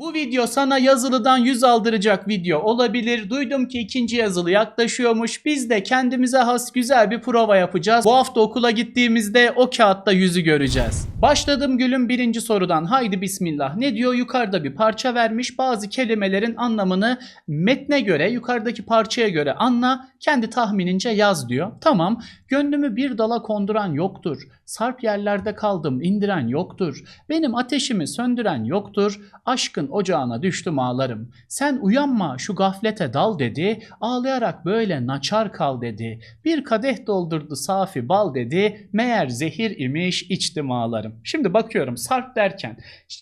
Bu video sana yazılıdan yüz aldıracak video olabilir. Duydum ki ikinci yazılı yaklaşıyormuş. Biz de kendimize has güzel bir prova yapacağız. Bu hafta okula gittiğimizde o kağıtta yüzü göreceğiz. Başladım gülüm birinci sorudan. Haydi bismillah. Ne diyor? Yukarıda bir parça vermiş. Bazı kelimelerin anlamını metne göre, yukarıdaki parçaya göre anla. Kendi tahminince yaz diyor. Tamam. Gönlümü bir dala konduran yoktur. Sarp yerlerde kaldım, indiren yoktur. Benim ateşimi söndüren yoktur. Aşkın ocağına düştüm ağlarım. Sen uyanma şu gaflete dal dedi. Ağlayarak böyle naçar kal dedi. Bir kadeh doldurdu safi bal dedi. Meğer zehir imiş içtim ağlarım. Şimdi bakıyorum sarp derken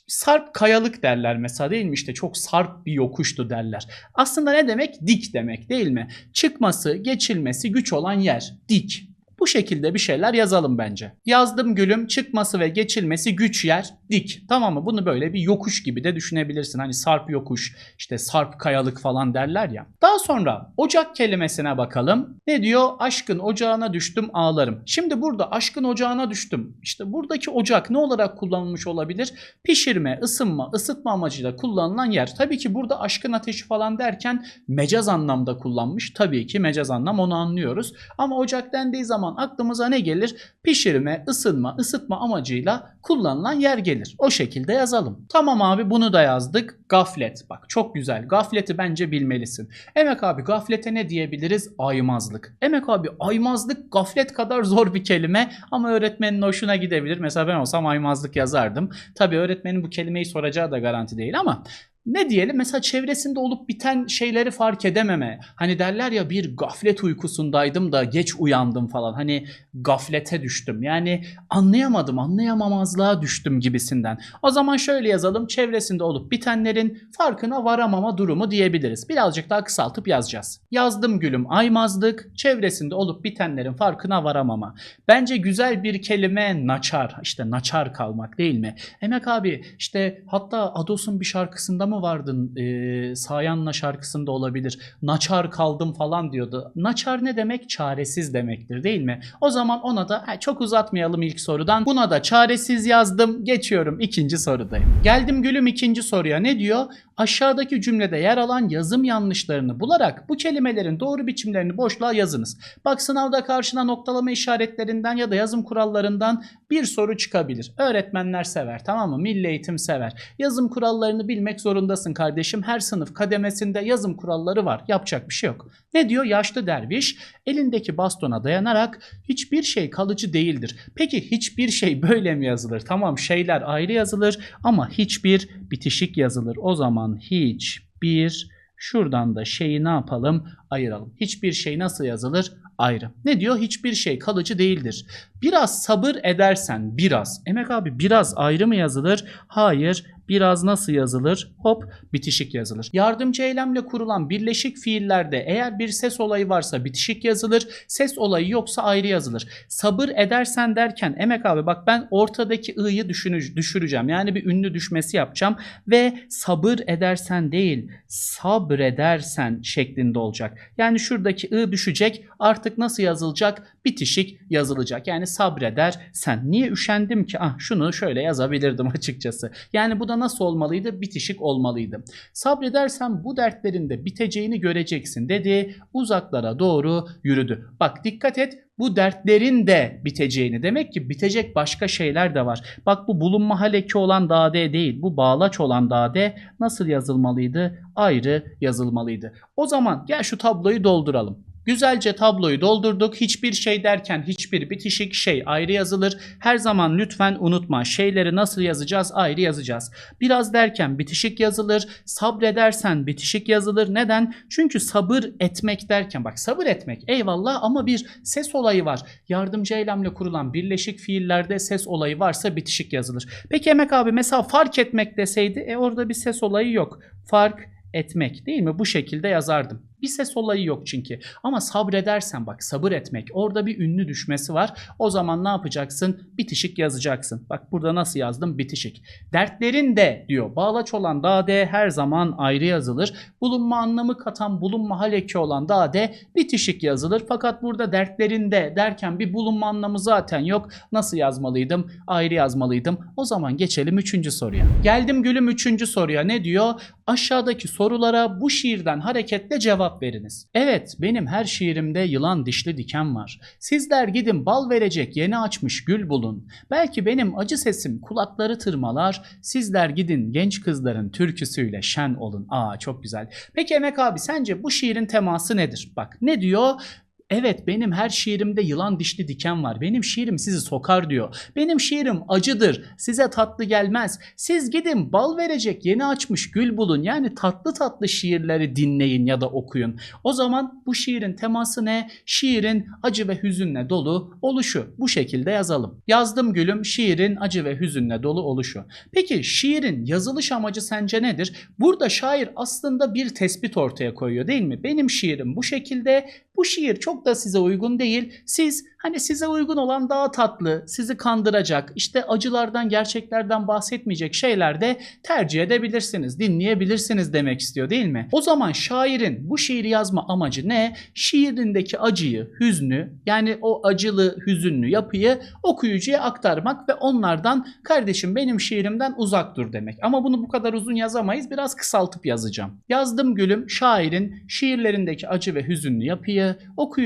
sarp kayalık derler mesela değil mi? İşte çok sarp bir yokuştu derler. Aslında ne demek? Dik demek değil mi? Çıkması, geçilmesi güç olan yer. Dik. Bu şekilde bir şeyler yazalım bence. Yazdım gülüm çıkması ve geçilmesi güç yer dik. Tamam mı? Bunu böyle bir yokuş gibi de düşünebilirsin. Hani sarp yokuş, işte sarp kayalık falan derler ya. Daha sonra ocak kelimesine bakalım. Ne diyor? Aşkın ocağına düştüm ağlarım. Şimdi burada aşkın ocağına düştüm. İşte buradaki ocak ne olarak kullanılmış olabilir? Pişirme, ısınma, ısıtma amacıyla kullanılan yer. Tabii ki burada aşkın ateşi falan derken mecaz anlamda kullanmış. Tabii ki mecaz anlam onu anlıyoruz. Ama ocak dendiği zaman aklımıza ne gelir? Pişirme, ısınma, ısıtma amacıyla kullanılan yer gelir. O şekilde yazalım. Tamam abi bunu da yazdık. Gaflet. Bak çok güzel. Gafleti bence bilmelisin. Emek abi gaflete ne diyebiliriz? Aymazlık. Emek abi aymazlık gaflet kadar zor bir kelime ama öğretmenin hoşuna gidebilir. Mesela ben olsam aymazlık yazardım. Tabii öğretmenin bu kelimeyi soracağı da garanti değil ama ne diyelim mesela çevresinde olup biten şeyleri fark edememe. Hani derler ya bir gaflet uykusundaydım da geç uyandım falan. Hani gaflete düştüm. Yani anlayamadım, anlayamamazlığa düştüm gibisinden. O zaman şöyle yazalım. Çevresinde olup bitenlerin farkına varamama durumu diyebiliriz. Birazcık daha kısaltıp yazacağız. Yazdım gülüm aymazlık, çevresinde olup bitenlerin farkına varamama. Bence güzel bir kelime naçar. İşte naçar kalmak değil mi? Emek abi işte hatta Ados'un bir şarkısında mı vardın? Ee, Sayan'la şarkısında olabilir. Naçar kaldım falan diyordu. Naçar ne demek? Çaresiz demektir değil mi? O zaman ona da ha, çok uzatmayalım ilk sorudan. Buna da çaresiz yazdım. Geçiyorum ikinci sorudayım. Geldim gülüm ikinci soruya. Ne diyor? Aşağıdaki cümlede yer alan yazım yanlışlarını bularak bu kelimelerin doğru biçimlerini boşluğa yazınız. Bak sınavda karşına noktalama işaretlerinden ya da yazım kurallarından bir soru çıkabilir. Öğretmenler sever tamam mı? Milli eğitim sever. Yazım kurallarını bilmek zorundasın kardeşim. Her sınıf kademesinde yazım kuralları var. Yapacak bir şey yok. Ne diyor? Yaşlı derviş elindeki bastona dayanarak hiçbir şey kalıcı değildir. Peki hiçbir şey böyle mi yazılır? Tamam şeyler ayrı yazılır ama hiçbir bitişik yazılır. O zaman hiçbir şuradan da şeyi ne yapalım? Ayıralım. Hiçbir şey nasıl yazılır? Ayrı. Ne diyor? Hiçbir şey kalıcı değildir. Biraz sabır edersen biraz. Emek abi biraz ayrı mı yazılır? Hayır. Biraz nasıl yazılır? Hop bitişik yazılır. Yardımcı eylemle kurulan birleşik fiillerde eğer bir ses olayı varsa bitişik yazılır. Ses olayı yoksa ayrı yazılır. Sabır edersen derken Emek abi bak ben ortadaki düşünü- düşüreceğim. Yani bir ünlü düşmesi yapacağım ve sabır edersen değil sabredersen şeklinde olacak. Yani şuradaki i düşecek artık nasıl yazılacak? Bitişik yazılacak. Yani sabreder sen. Niye üşendim ki? Ah şunu şöyle yazabilirdim açıkçası. Yani bu da nasıl olmalıydı? Bitişik olmalıydı. Sabredersen bu dertlerin de biteceğini göreceksin dedi. Uzaklara doğru yürüdü. Bak dikkat et bu dertlerin de biteceğini. Demek ki bitecek başka şeyler de var. Bak bu bulunma haleki olan dade değil. Bu bağlaç olan dade nasıl yazılmalıydı? Ayrı yazılmalıydı. O zaman gel şu tabloyu dolduralım. Güzelce tabloyu doldurduk. Hiçbir şey derken hiçbir bitişik şey ayrı yazılır. Her zaman lütfen unutma şeyleri nasıl yazacağız ayrı yazacağız. Biraz derken bitişik yazılır. Sabredersen bitişik yazılır. Neden? Çünkü sabır etmek derken bak sabır etmek eyvallah ama bir ses olayı var. Yardımcı eylemle kurulan birleşik fiillerde ses olayı varsa bitişik yazılır. Peki Emek abi mesela fark etmek deseydi e orada bir ses olayı yok. Fark etmek değil mi? Bu şekilde yazardım. Bir ses olayı yok çünkü. Ama sabredersen bak sabır etmek. Orada bir ünlü düşmesi var. O zaman ne yapacaksın? Bitişik yazacaksın. Bak burada nasıl yazdım? Bitişik. Dertlerin de diyor. Bağlaç olan da de her zaman ayrı yazılır. Bulunma anlamı katan bulunma hal eki olan da de bitişik yazılır. Fakat burada dertlerinde derken bir bulunma anlamı zaten yok. Nasıl yazmalıydım? Ayrı yazmalıydım. O zaman geçelim üçüncü soruya. Geldim gülüm üçüncü soruya. Ne diyor? Aşağıdaki sorulara bu şiirden hareketle cevap veriniz. Evet benim her şiirimde yılan dişli diken var. Sizler gidin bal verecek yeni açmış gül bulun. Belki benim acı sesim kulakları tırmalar. Sizler gidin genç kızların türküsüyle şen olun. Aa çok güzel. Peki Emek abi sence bu şiirin teması nedir? Bak ne diyor? Evet benim her şiirimde yılan dişli diken var. Benim şiirim sizi sokar diyor. Benim şiirim acıdır. Size tatlı gelmez. Siz gidin bal verecek yeni açmış gül bulun. Yani tatlı tatlı şiirleri dinleyin ya da okuyun. O zaman bu şiirin teması ne? Şiirin acı ve hüzünle dolu oluşu. Bu şekilde yazalım. Yazdım gülüm şiirin acı ve hüzünle dolu oluşu. Peki şiirin yazılış amacı sence nedir? Burada şair aslında bir tespit ortaya koyuyor değil mi? Benim şiirim bu şekilde. Bu şiir çok da size uygun değil. Siz hani size uygun olan daha tatlı, sizi kandıracak, işte acılardan, gerçeklerden bahsetmeyecek şeyler de tercih edebilirsiniz, dinleyebilirsiniz demek istiyor değil mi? O zaman şairin bu şiiri yazma amacı ne? Şiirindeki acıyı, hüznü yani o acılı, hüzünlü yapıyı okuyucuya aktarmak ve onlardan kardeşim benim şiirimden uzak dur demek. Ama bunu bu kadar uzun yazamayız. Biraz kısaltıp yazacağım. Yazdım gülüm şairin şiirlerindeki acı ve hüzünlü yapıyı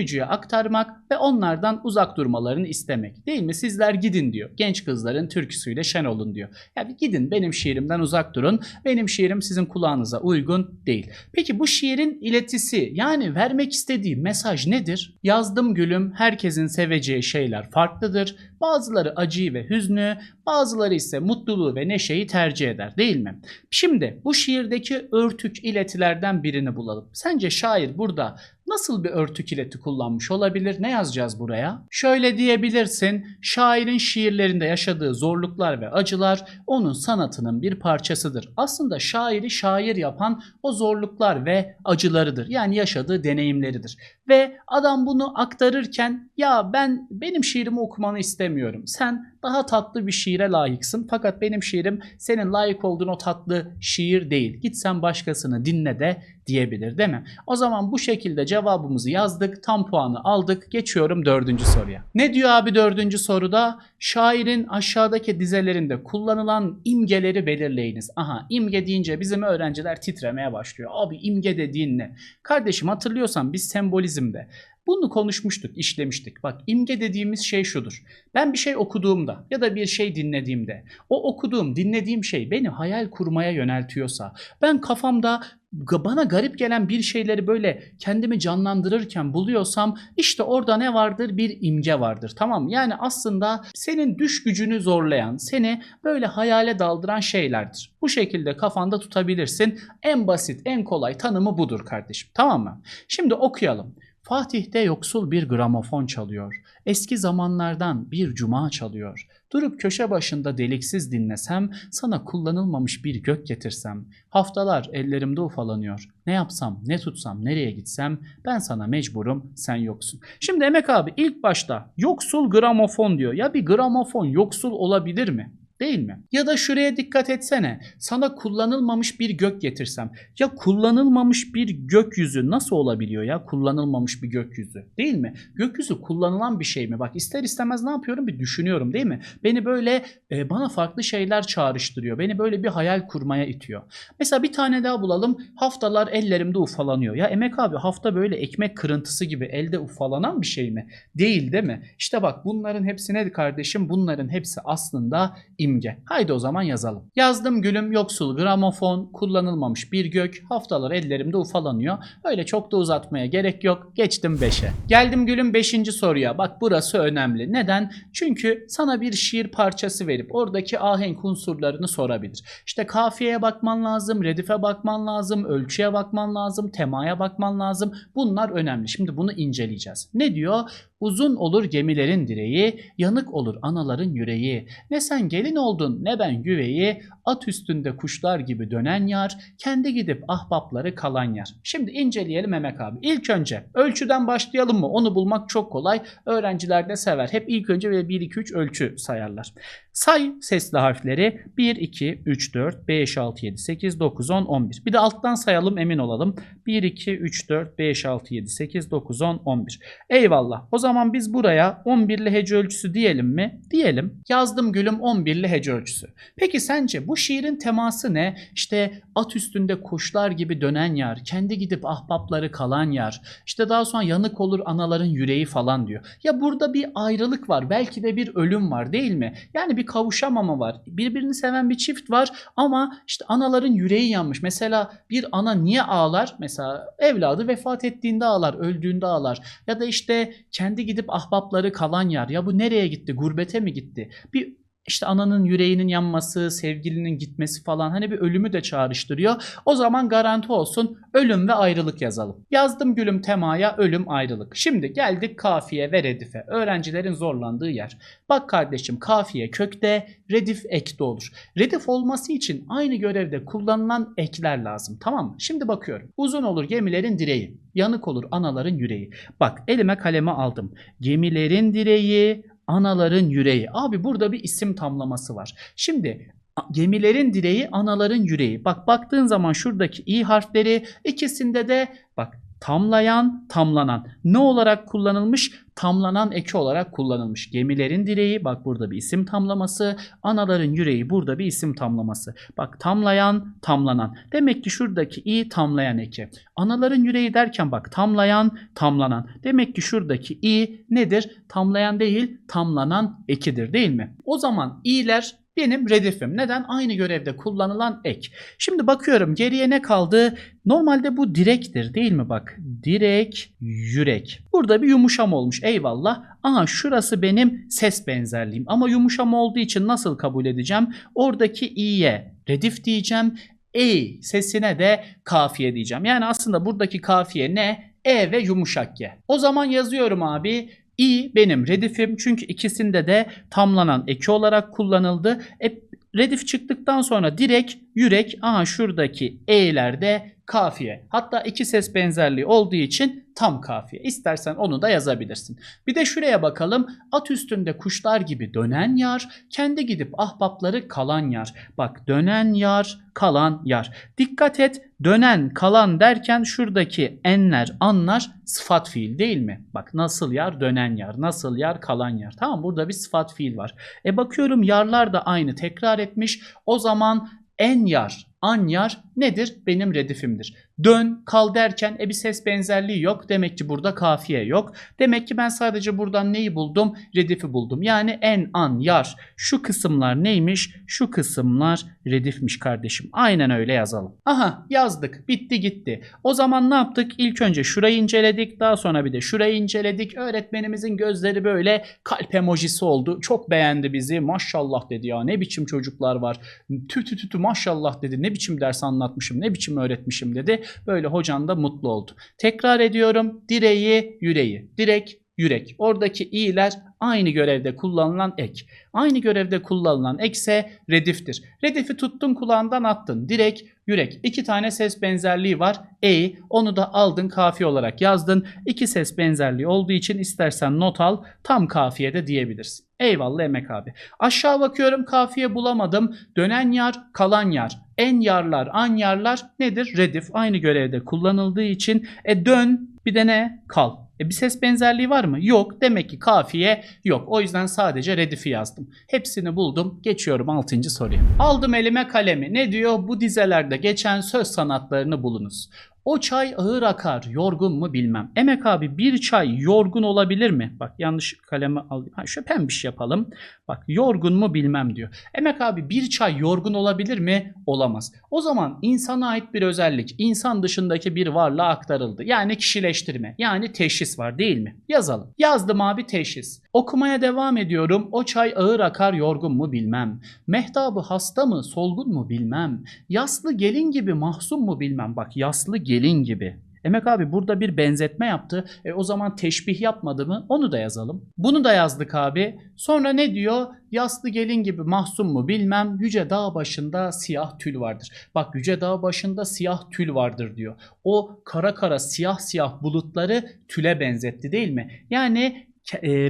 okuyucuya aktarmak ve onlardan uzak durmalarını istemek. Değil mi? Sizler gidin diyor. Genç kızların türküsüyle şen olun diyor. Ya bir gidin benim şiirimden uzak durun. Benim şiirim sizin kulağınıza uygun değil. Peki bu şiirin iletisi yani vermek istediği mesaj nedir? Yazdım gülüm herkesin seveceği şeyler farklıdır. Bazıları acıyı ve hüznü, bazıları ise mutluluğu ve neşeyi tercih eder değil mi? Şimdi bu şiirdeki örtük iletilerden birini bulalım. Sence şair burada nasıl bir örtük ileti kullanmış olabilir? Ne yazacağız buraya? Şöyle diyebilirsin. Şairin şiirlerinde yaşadığı zorluklar ve acılar onun sanatının bir parçasıdır. Aslında şairi şair yapan o zorluklar ve acılarıdır. Yani yaşadığı deneyimleridir. Ve adam bunu aktarırken ya ben benim şiirimi okumanı istemiyorum. Sen daha tatlı bir şiire layıksın. Fakat benim şiirim senin layık olduğun o tatlı şiir değil. Git sen başkasını dinle de diyebilir değil mi? O zaman bu şekilde cevabımızı yazdık. Tam puanı aldık. Geçiyorum dördüncü soruya. Ne diyor abi dördüncü soruda? Şairin aşağıdaki dizelerinde kullanılan imgeleri belirleyiniz. Aha imge deyince bizim öğrenciler titremeye başlıyor. Abi imge dediğin ne? Kardeşim hatırlıyorsan biz sembolizmde bunu konuşmuştuk, işlemiştik. Bak imge dediğimiz şey şudur. Ben bir şey okuduğumda ya da bir şey dinlediğimde o okuduğum, dinlediğim şey beni hayal kurmaya yöneltiyorsa ben kafamda bana garip gelen bir şeyleri böyle kendimi canlandırırken buluyorsam işte orada ne vardır? Bir imge vardır. Tamam? Yani aslında senin düş gücünü zorlayan, seni böyle hayale daldıran şeylerdir. Bu şekilde kafanda tutabilirsin. En basit, en kolay tanımı budur kardeşim. Tamam mı? Şimdi okuyalım. Fatih'te yoksul bir gramofon çalıyor. Eski zamanlardan bir cuma çalıyor. Durup köşe başında deliksiz dinlesem, sana kullanılmamış bir gök getirsem. Haftalar ellerimde ufalanıyor. Ne yapsam, ne tutsam, nereye gitsem ben sana mecburum, sen yoksun. Şimdi Emek abi ilk başta yoksul gramofon diyor. Ya bir gramofon yoksul olabilir mi? Değil mi? Ya da şuraya dikkat etsene. Sana kullanılmamış bir gök getirsem. Ya kullanılmamış bir gökyüzü nasıl olabiliyor ya? Kullanılmamış bir gökyüzü. Değil mi? Gökyüzü kullanılan bir şey mi? Bak ister istemez ne yapıyorum? Bir düşünüyorum değil mi? Beni böyle e, bana farklı şeyler çağrıştırıyor. Beni böyle bir hayal kurmaya itiyor. Mesela bir tane daha bulalım. Haftalar ellerimde ufalanıyor. Ya Emek abi hafta böyle ekmek kırıntısı gibi elde ufalanan bir şey mi? Değil değil mi? İşte bak bunların hepsi nedir kardeşim? Bunların hepsi aslında imge. Haydi o zaman yazalım. Yazdım gülüm yoksul gramofon, kullanılmamış bir gök, haftalar ellerimde ufalanıyor. Öyle çok da uzatmaya gerek yok. Geçtim 5'e. Geldim gülüm 5. soruya. Bak burası önemli. Neden? Çünkü sana bir şiir parçası verip oradaki ahenk unsurlarını sorabilir. İşte kafiyeye bakman lazım, redife bakman lazım, ölçüye bakman lazım, temaya bakman lazım. Bunlar önemli. Şimdi bunu inceleyeceğiz. Ne diyor? Uzun olur gemilerin direği, yanık olur anaların yüreği. Ne sen gelin oldun ne ben güveyi, at üstünde kuşlar gibi dönen yar, kendi gidip ahbapları kalan yar. Şimdi inceleyelim Mehmet abi. İlk önce ölçüden başlayalım mı? Onu bulmak çok kolay. Öğrenciler de sever. Hep ilk önce ve 1, 2, 3 ölçü sayarlar. Say sesli harfleri 1, 2, 3, 4, 5, 6, 7, 8, 9, 10, 11. Bir de alttan sayalım emin olalım. 1, 2, 3, 4, 5, 6, 7, 8, 9, 10, 11. Eyvallah. O zaman biz buraya 11'li hece ölçüsü diyelim mi? Diyelim. Yazdım gülüm 11'li hece ölçüsü. Peki sence bu şiirin teması ne? İşte at üstünde kuşlar gibi dönen yar, kendi gidip ahbapları kalan yar, işte daha sonra yanık olur anaların yüreği falan diyor. Ya burada bir ayrılık var, belki de bir ölüm var değil mi? Yani bir kavuşamama var. Birbirini seven bir çift var ama işte anaların yüreği yanmış. Mesela bir ana niye ağlar? Mesela evladı vefat ettiğinde ağlar, öldüğünde ağlar. Ya da işte kendi gidip ahbapları kalan yar. Ya bu nereye gitti? Gurbete mi gitti? Bir işte ananın yüreğinin yanması, sevgilinin gitmesi falan hani bir ölümü de çağrıştırıyor. O zaman garanti olsun ölüm ve ayrılık yazalım. Yazdım gülüm temaya ölüm ayrılık. Şimdi geldik kafiye ve redife. Öğrencilerin zorlandığı yer. Bak kardeşim kafiye kökte, redif ekte olur. Redif olması için aynı görevde kullanılan ekler lazım tamam mı? Şimdi bakıyorum. Uzun olur gemilerin direği. Yanık olur anaların yüreği. Bak elime kalemi aldım. Gemilerin direği, anaların yüreği. Abi burada bir isim tamlaması var. Şimdi gemilerin direği, anaların yüreği. Bak baktığın zaman şuradaki i harfleri ikisinde de bak tamlayan, tamlanan. Ne olarak kullanılmış? Tamlanan eki olarak kullanılmış. Gemilerin direği bak burada bir isim tamlaması, anaların yüreği burada bir isim tamlaması. Bak tamlayan, tamlanan. Demek ki şuradaki i tamlayan eki. Anaların yüreği derken bak tamlayan, tamlanan. Demek ki şuradaki i nedir? Tamlayan değil, tamlanan ekidir değil mi? O zaman i'ler benim redifim. Neden? Aynı görevde kullanılan ek. Şimdi bakıyorum geriye ne kaldı? Normalde bu direktir değil mi bak? Direk, yürek. Burada bir yumuşam olmuş eyvallah. Aha şurası benim ses benzerliğim. Ama yumuşam olduğu için nasıl kabul edeceğim? Oradaki i'ye redif diyeceğim. E sesine de kafiye diyeceğim. Yani aslında buradaki kafiye ne? E ve yumuşak ye. O zaman yazıyorum abi. İ benim redifim çünkü ikisinde de tamlanan eki olarak kullanıldı. E, redif çıktıktan sonra direkt yürek aha şuradaki e'lerde kafiye. Hatta iki ses benzerliği olduğu için tam kafiye. İstersen onu da yazabilirsin. Bir de şuraya bakalım. At üstünde kuşlar gibi dönen yar, kendi gidip ahbapları kalan yar. Bak dönen yar, kalan yar. Dikkat et dönen, kalan derken şuradaki enler, anlar sıfat fiil değil mi? Bak nasıl yar, dönen yar, nasıl yar, kalan yar. Tamam burada bir sıfat fiil var. E bakıyorum yarlar da aynı tekrar etmiş. O zaman en yar, an yar nedir? Benim redifimdir. Dön, kal derken e bir ses benzerliği yok. Demek ki burada kafiye yok. Demek ki ben sadece buradan neyi buldum? Redifi buldum. Yani en, an, yar. Şu kısımlar neymiş? Şu kısımlar redifmiş kardeşim. Aynen öyle yazalım. Aha yazdık. Bitti gitti. O zaman ne yaptık? İlk önce şurayı inceledik. Daha sonra bir de şurayı inceledik. Öğretmenimizin gözleri böyle kalp emojisi oldu. Çok beğendi bizi. Maşallah dedi ya. Ne biçim çocuklar var. Tü tü tü tü maşallah dedi. Ne biçim ders anlatmışım. Ne biçim öğretmişim dedi. Böyle hocan da mutlu oldu. Tekrar ediyorum. Direği, yüreği. Direk, yürek. Oradaki i'ler aynı görevde kullanılan ek. Aynı görevde kullanılan ekse rediftir. Redifi tuttun kulağından attın. Direk, yürek. İki tane ses benzerliği var. E, onu da aldın kafiye olarak yazdın. İki ses benzerliği olduğu için istersen not al. Tam kafiye de diyebilirsin. Eyvallah Emek abi. Aşağı bakıyorum kafiye bulamadım. Dönen yar, kalan yar. En yarlar, an yarlar nedir? Redif aynı görevde kullanıldığı için. E dön bir de ne? Kal. E bir ses benzerliği var mı? Yok. Demek ki kafiye yok. O yüzden sadece redifi yazdım. Hepsini buldum. Geçiyorum 6. soruya. Aldım elime kalemi. Ne diyor? Bu dizelerde geçen söz sanatlarını bulunuz. O çay ağır akar, yorgun mu bilmem. Emek abi bir çay yorgun olabilir mi? Bak yanlış kalemi alayım. Ha, şöyle pembiş yapalım. Bak yorgun mu bilmem diyor. Emek abi bir çay yorgun olabilir mi? Olamaz. O zaman insana ait bir özellik insan dışındaki bir varlığa aktarıldı. Yani kişileştirme. Yani teşhis var değil mi? Yazalım. Yazdım abi teşhis. Okumaya devam ediyorum. O çay ağır akar yorgun mu bilmem. Mehtabı hasta mı solgun mu bilmem. Yaslı gelin gibi mahzun mu bilmem. Bak yaslı gelin gibi. Emek abi burada bir benzetme yaptı. E o zaman teşbih yapmadı mı? Onu da yazalım. Bunu da yazdık abi. Sonra ne diyor? Yaslı gelin gibi mahzun mu bilmem. Yüce dağ başında siyah tül vardır. Bak yüce dağ başında siyah tül vardır diyor. O kara kara siyah siyah bulutları tüle benzetti değil mi? Yani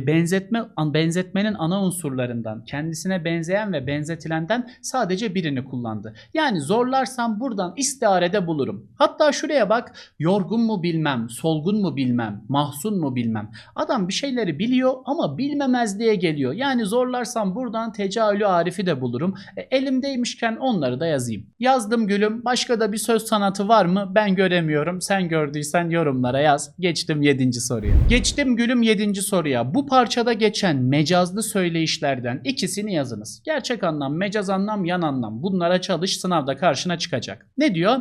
benzetme an- benzetmenin ana unsurlarından kendisine benzeyen ve benzetilenden sadece birini kullandı. Yani zorlarsam buradan istiarede bulurum. Hatta şuraya bak yorgun mu bilmem, solgun mu bilmem, mahzun mu bilmem. Adam bir şeyleri biliyor ama bilmemezliğe geliyor. Yani zorlarsam buradan tecahülü arifi de bulurum. E, elimdeymişken onları da yazayım. Yazdım gülüm. Başka da bir söz sanatı var mı? Ben göremiyorum. Sen gördüysen yorumlara yaz. Geçtim 7. soruya. Geçtim gülüm 7. soruya. Bu parçada geçen mecazlı söyleyişlerden ikisini yazınız. Gerçek anlam, mecaz anlam, yan anlam. Bunlara çalış sınavda karşına çıkacak. Ne diyor?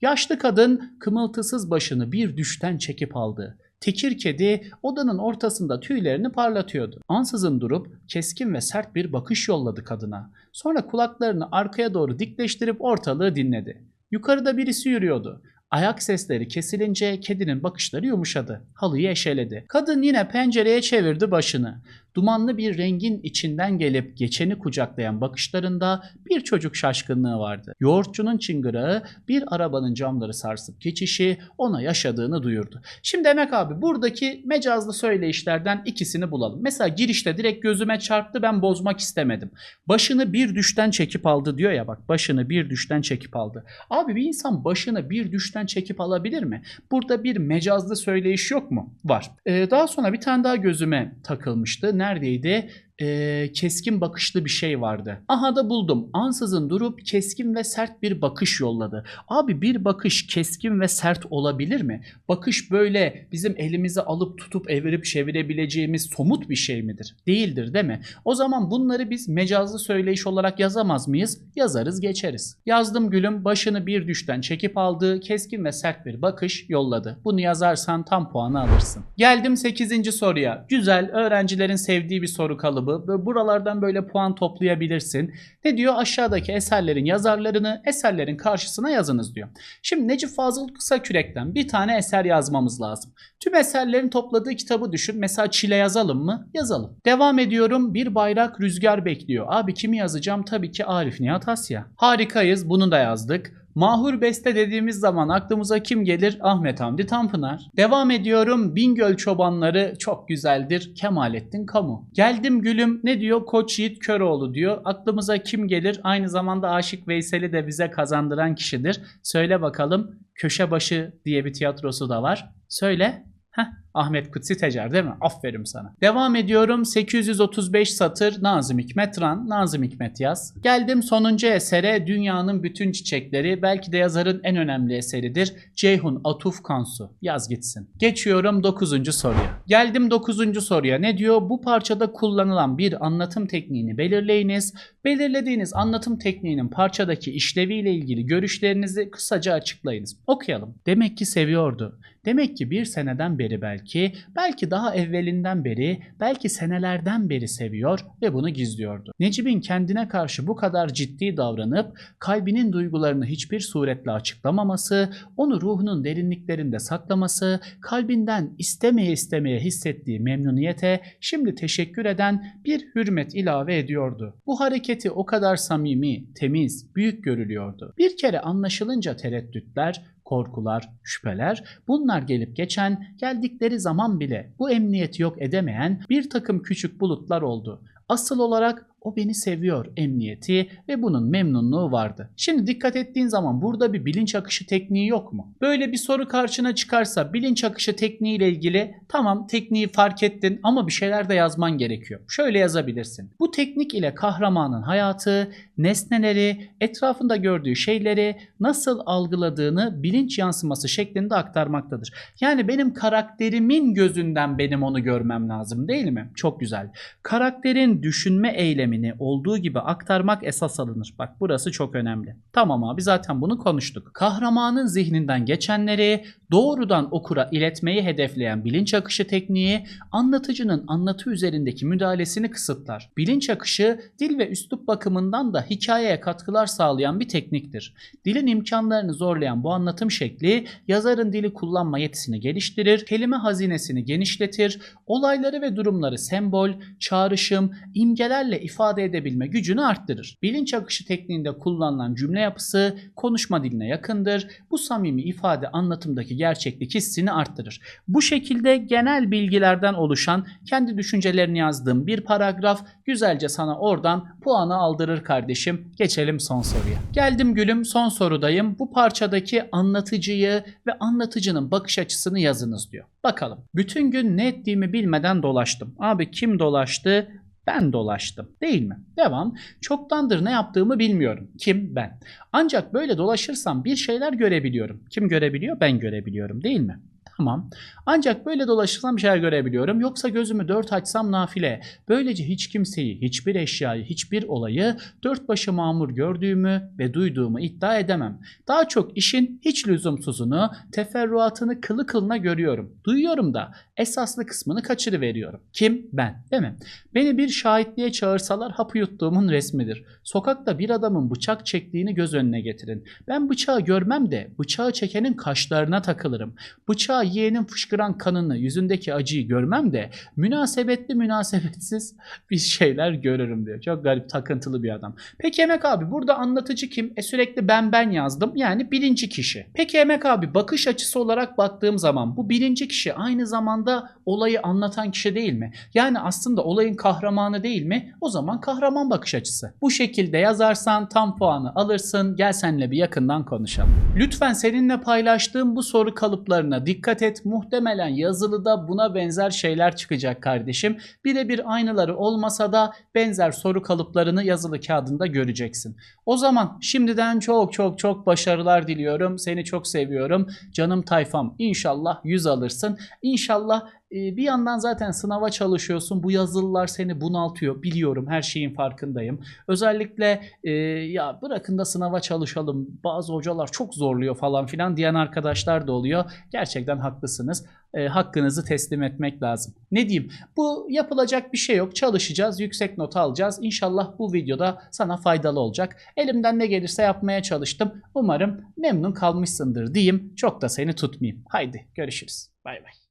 Yaşlı kadın kımıltısız başını bir düşten çekip aldı. Tekir kedi odanın ortasında tüylerini parlatıyordu. Ansızın durup keskin ve sert bir bakış yolladı kadına. Sonra kulaklarını arkaya doğru dikleştirip ortalığı dinledi. Yukarıda birisi yürüyordu. Ayak sesleri kesilince kedinin bakışları yumuşadı. Halıyı eşeledi. Kadın yine pencereye çevirdi başını. Dumanlı bir rengin içinden gelip geçeni kucaklayan bakışlarında bir çocuk şaşkınlığı vardı. Yoğurtçunun çıngırağı bir arabanın camları sarsıp geçişi ona yaşadığını duyurdu. Şimdi Emek abi buradaki mecazlı söyleyişlerden ikisini bulalım. Mesela girişte direkt gözüme çarptı ben bozmak istemedim. Başını bir düşten çekip aldı diyor ya bak başını bir düşten çekip aldı. Abi bir insan başını bir düşten çekip alabilir mi? Burada bir mecazlı söyleyiş yok mu? Var. Ee, daha sonra bir tane daha gözüme takılmıştı. Neredeydi? Ee, keskin bakışlı bir şey vardı. Aha da buldum. Ansızın durup keskin ve sert bir bakış yolladı. Abi bir bakış keskin ve sert olabilir mi? Bakış böyle bizim elimizi alıp tutup evirip çevirebileceğimiz somut bir şey midir? Değildir değil mi? O zaman bunları biz mecazlı söyleyiş olarak yazamaz mıyız? Yazarız geçeriz. Yazdım gülüm başını bir düşten çekip aldı. Keskin ve sert bir bakış yolladı. Bunu yazarsan tam puanı alırsın. Geldim 8. soruya. Güzel öğrencilerin sevdiği bir soru kalıbı. Ve buralardan böyle puan toplayabilirsin. Ne diyor? Aşağıdaki eserlerin yazarlarını eserlerin karşısına yazınız diyor. Şimdi Necip Fazıl Kısakürek'ten bir tane eser yazmamız lazım. Tüm eserlerin topladığı kitabı düşün. Mesela Çile yazalım mı? Yazalım. Devam ediyorum. Bir bayrak rüzgar bekliyor. Abi kimi yazacağım? Tabii ki Arif Nihat Asya. Harikayız. Bunu da yazdık. Mahur Beste dediğimiz zaman aklımıza kim gelir? Ahmet Hamdi Tanpınar. Devam ediyorum. Bingöl çobanları çok güzeldir. Kemalettin Kamu. Geldim gülüm ne diyor? Koç Yiğit Köroğlu diyor. Aklımıza kim gelir? Aynı zamanda Aşık Veysel'i de bize kazandıran kişidir. Söyle bakalım. Köşebaşı diye bir tiyatrosu da var. Söyle. Heh, Ahmet Kutsi Tecer değil mi? Aferin sana. Devam ediyorum. 835 satır Nazım Hikmet Ran. Nazım Hikmet yaz. Geldim sonuncu esere Dünyanın Bütün Çiçekleri. Belki de yazarın en önemli eseridir. Ceyhun Atuf Kansu. Yaz gitsin. Geçiyorum 9. soruya. Geldim 9. soruya. Ne diyor? Bu parçada kullanılan bir anlatım tekniğini belirleyiniz. Belirlediğiniz anlatım tekniğinin parçadaki işleviyle ilgili görüşlerinizi kısaca açıklayınız. Okuyalım. Demek ki seviyordu. Demek ki bir seneden beri belki, belki daha evvelinden beri, belki senelerden beri seviyor ve bunu gizliyordu. Necip'in kendine karşı bu kadar ciddi davranıp kalbinin duygularını hiçbir suretle açıklamaması, onu ruhunun derinliklerinde saklaması, kalbinden istemeye istemeye hissettiği memnuniyete şimdi teşekkür eden bir hürmet ilave ediyordu. Bu hareketi o kadar samimi, temiz, büyük görülüyordu. Bir kere anlaşılınca tereddütler, korkular, şüpheler bunlar gelip geçen geldikleri zaman bile bu emniyeti yok edemeyen bir takım küçük bulutlar oldu. Asıl olarak o beni seviyor emniyeti ve bunun memnunluğu vardı. Şimdi dikkat ettiğin zaman burada bir bilinç akışı tekniği yok mu? Böyle bir soru karşına çıkarsa bilinç akışı tekniği ile ilgili tamam tekniği fark ettin ama bir şeyler de yazman gerekiyor. Şöyle yazabilirsin. Bu teknik ile kahramanın hayatı, nesneleri, etrafında gördüğü şeyleri nasıl algıladığını bilinç yansıması şeklinde aktarmaktadır. Yani benim karakterimin gözünden benim onu görmem lazım değil mi? Çok güzel. Karakterin düşünme eylemi yöntemini olduğu gibi aktarmak esas alınır. Bak burası çok önemli. Tamam abi zaten bunu konuştuk. Kahramanın zihninden geçenleri doğrudan okura iletmeyi hedefleyen bilinç akışı tekniği anlatıcının anlatı üzerindeki müdahalesini kısıtlar. Bilinç akışı dil ve üslup bakımından da hikayeye katkılar sağlayan bir tekniktir. Dilin imkanlarını zorlayan bu anlatım şekli yazarın dili kullanma yetisini geliştirir, kelime hazinesini genişletir, olayları ve durumları sembol, çağrışım, imgelerle ifade edebilme gücünü arttırır. Bilinç akışı tekniğinde kullanılan cümle yapısı konuşma diline yakındır. Bu samimi ifade anlatımdaki gerçeklik hissini arttırır. Bu şekilde genel bilgilerden oluşan kendi düşüncelerini yazdığım bir paragraf güzelce sana oradan puanı aldırır kardeşim. Geçelim son soruya. Geldim gülüm son sorudayım. Bu parçadaki anlatıcıyı ve anlatıcının bakış açısını yazınız diyor. Bakalım. Bütün gün ne ettiğimi bilmeden dolaştım. Abi kim dolaştı? Ben dolaştım. Değil mi? Devam. Çoktandır ne yaptığımı bilmiyorum. Kim? Ben. Ancak böyle dolaşırsam bir şeyler görebiliyorum. Kim görebiliyor? Ben görebiliyorum. Değil mi? Tamam. Ancak böyle dolaşırsam bir şeyler görebiliyorum. Yoksa gözümü dört açsam nafile. Böylece hiç kimseyi, hiçbir eşyayı, hiçbir olayı dört başı mamur gördüğümü ve duyduğumu iddia edemem. Daha çok işin hiç lüzumsuzunu, teferruatını kılı kılına görüyorum. Duyuyorum da esaslı kısmını kaçırıveriyorum. Kim? Ben. Değil mi? Beni bir şahitliğe çağırsalar hapı yuttuğumun resmidir. Sokakta bir adamın bıçak çektiğini göz önüne getirin. Ben bıçağı görmem de bıçağı çekenin kaşlarına takılırım. Bıçağı yiyenin fışkıran kanını, yüzündeki acıyı görmem de münasebetli münasebetsiz bir şeyler görürüm diyor. Çok garip takıntılı bir adam. Peki Emek abi burada anlatıcı kim? E sürekli ben ben yazdım. Yani birinci kişi. Peki Emek abi bakış açısı olarak baktığım zaman bu birinci kişi aynı zamanda olayı anlatan kişi değil mi? Yani aslında olayın kahramanı değil mi? O zaman kahraman bakış açısı. Bu şekilde yazarsan tam puanı alırsın. Gel seninle bir yakından konuşalım. Lütfen seninle paylaştığım bu soru kalıplarına dikkat et. Muhtemelen yazılıda buna benzer şeyler çıkacak kardeşim. Birebir aynıları olmasa da benzer soru kalıplarını yazılı kağıdında göreceksin. O zaman şimdiden çok çok çok başarılar diliyorum. Seni çok seviyorum. Canım tayfam inşallah 100 alırsın. İnşallah bir yandan zaten sınava çalışıyorsun. Bu yazılılar seni bunaltıyor. Biliyorum her şeyin farkındayım. Özellikle e, ya bırakın da sınava çalışalım. Bazı hocalar çok zorluyor falan filan diyen arkadaşlar da oluyor. Gerçekten haklısınız. E, hakkınızı teslim etmek lazım. Ne diyeyim? Bu yapılacak bir şey yok. Çalışacağız, yüksek not alacağız. İnşallah bu videoda sana faydalı olacak. Elimden ne gelirse yapmaya çalıştım. Umarım memnun kalmışsındır diyeyim. Çok da seni tutmayayım. Haydi görüşürüz. Bay bay.